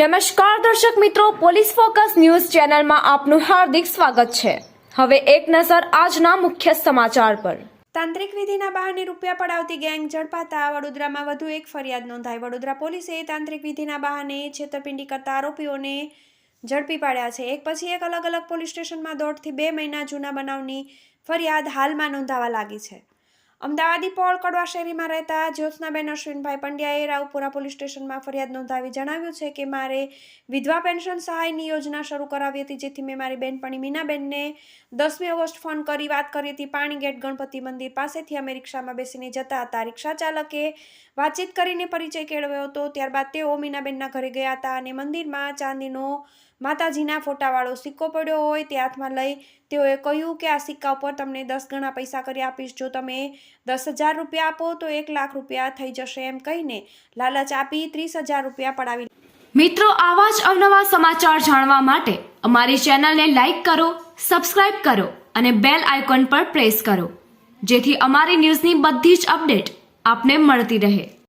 નમસ્કાર દર્શક મિત્રો, પોલીસ ફોકસ ન્યૂઝ ચેનલમાં આપનું હાર્દિક સ્વાગત છે. હવે એક નજર આજના મુખ્ય સમાચાર પર. તાંત્રિક વિધિના બહાને રૂપિયા પડાવતી ગેંગ ઝડપાતા વડોદરામાં વધુ એક ફરિયાદ નોંધાઈ. વડોદરા પોલીસે તાંત્રિક વિધિના બહાને છેતરપિંડી કરતા આરોપીઓને ઝડપી પાડ્યા છે. એક પછી એક અલગ અલગ પોલીસ સ્ટેશનમાં દોઢથી બે મહિના જૂના બનાવની ફરિયાદ હાલમાં નોંધાવા લાગી છે. અમદાવાદી પોળ કડવા શેરીમાં રહેતા જ્યોત્સનાબેન અશ્વિનભાઈ પંડ્યાએ રાવપુરા પોલીસ સ્ટેશનમાં ફરિયાદ નોંધાવી જણાવ્યું છે કે મારે વિધવા પેન્શન સહાયની યોજના શરૂ કરાવી હતી, જેથી મેં મારી બેનપણી મીનાબેનને દસમી ઓગસ્ટ ફોન કરી વાત કરી હતી. પાણી ગેટ ગણપતિ મંદિર પાસેથી અમે રિક્ષામાં બેસીને જતા હતા. રિક્ષા ચાલકે વાતચીત કરીને પરિચય કેળવ્યો હતો. ત્યારબાદ તેઓ મીનાબેનના ઘરે ગયા હતા અને મંદિરમાં ચાંદીનો માતાજીના ફોટાવાળો સિક્કો પડ્યો હોય તે હાથમાં લઈ તેઓએ કહ્યું કે આ સિક્કા ઉપર તમને દસ ગણા પૈસા કરી આપીશ. જો તમે દસ હજાર રૂપિયા આપો તો એક લાખ રૂપિયા થઈ જશે એમ કહીને લાલચ આપી ત્રીસ હજાર રૂપિયા પડાવી. મિત્રો, આવા જ અવનવા સમાચાર જાણવા માટે અમારી ચેનલને લાઇક કરો, સબસ્ક્રાઇબ કરો અને બેલ આઇકોન પર પ્રેસ કરો, જેથી અમારી ન્યૂઝની બધી જ અપડેટ આપને મળતી રહે.